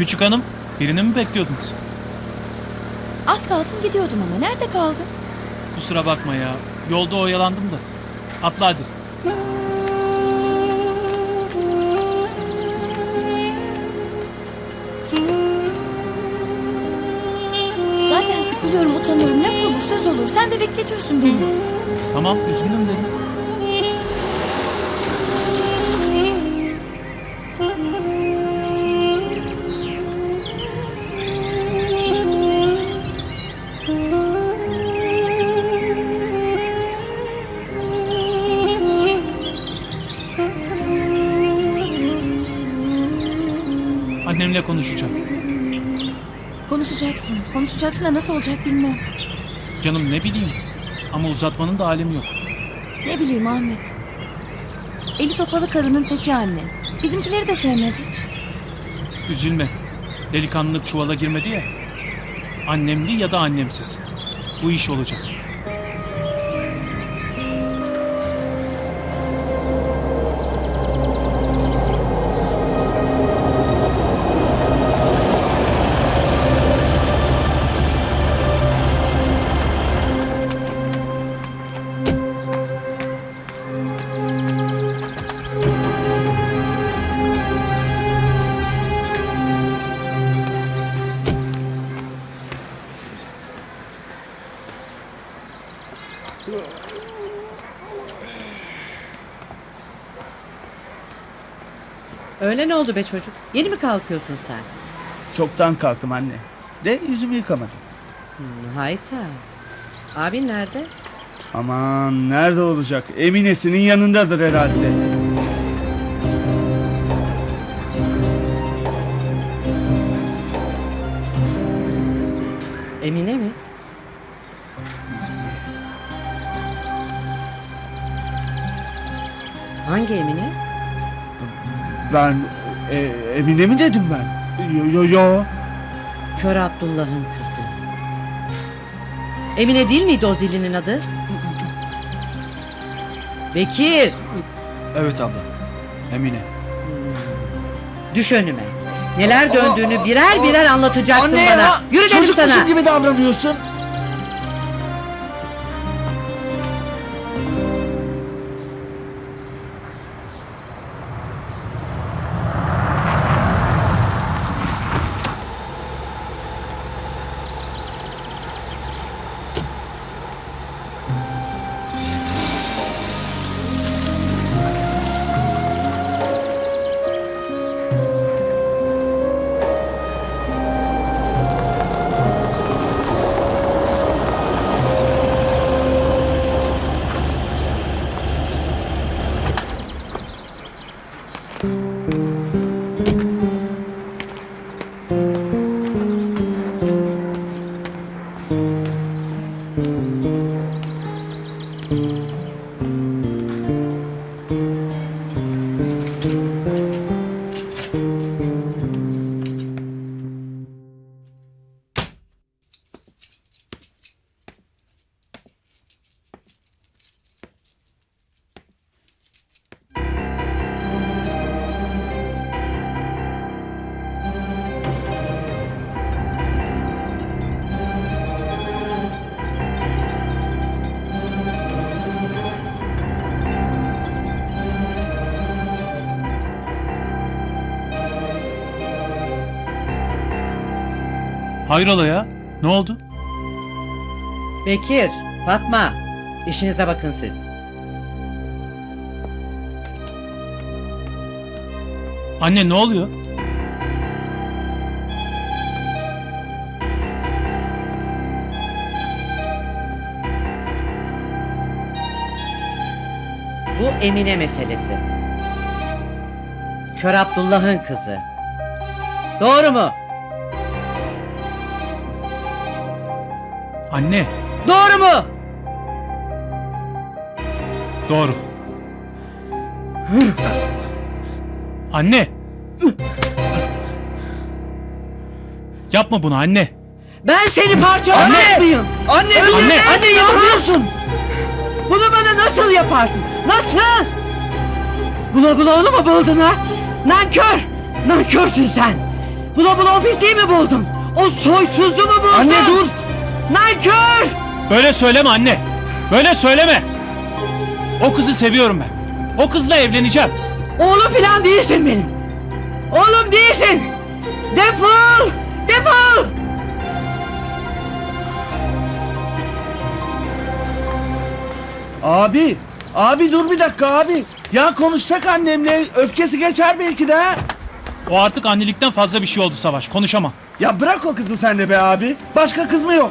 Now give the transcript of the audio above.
Küçük hanım, birini mi bekliyordunuz? Az kalsın gidiyordum ama nerede kaldın? Kusura bakma ya. Yolda oyalandım da. Atla hadi. Zaten sıkılıyorum, utanıyorum. Laf olur, söz olur. Sen de bekletiyorsun beni. Tamam, üzgünüm dedim. Annemle konuşacağım. Konuşacaksın. Konuşacaksın da nasıl olacak bilmem. Canım ne bileyim. Ama uzatmanın da alemi yok. Ne bileyim Ahmet. Eli sopalı kadının teki annen. Bizimkileri de sevmez hiç. Üzülme. Delikanlılık çuvala girmedi ya. Annemli ya da annemsiz. Bu iş olacak. Öyle ne oldu be çocuk? Yeni mi kalkıyorsun sen? Çoktan kalktım anne. De yüzümü yıkamadım. Hmm, hayta. Abin nerede? Aman nerede olacak? Emine'sinin yanındadır herhalde. Emine mi? Hangi Emine? Ben e, Emine mi dedim ben? Yo yo yo. Kör Abdullah'ın kızı. Emine değil miydi o zilinin adı? Bekir! Evet abla. Emine. Düş önüme. Neler döndüğünü birer birer anlatacaksın Anne bana. ya! Yürü dedim Çocukmuşum sana. gibi davranıyorsun. Hayrola ya? Ne oldu? Bekir, Fatma. işinize bakın siz. Anne ne oluyor? Bu Emine meselesi. Kör Abdullah'ın kızı. Doğru mu? Anne. Doğru mu? Doğru. anne. Yapma bunu anne. Ben seni parçalamak Anne! mıyım? Anne dur! Anne! Anne yapıyorsun. Bunu bana nasıl yaparsın? Nasıl? Bula bula onu mu buldun ha? Nankör! Nankörsün sen! Bula bula o pisliği mi buldun? O soysuzu mu buldun? Anne dur. Nankör! Böyle söyleme anne. Böyle söyleme. O kızı seviyorum ben. O kızla evleneceğim. Oğlum filan değilsin benim. Oğlum değilsin. Defol! Defol! Abi. Abi dur bir dakika abi. Ya konuşsak annemle öfkesi geçer belki de. ha? O artık annelikten fazla bir şey oldu Savaş. Konuşamam. Ya bırak o kızı sen de be abi. Başka kız mı yok?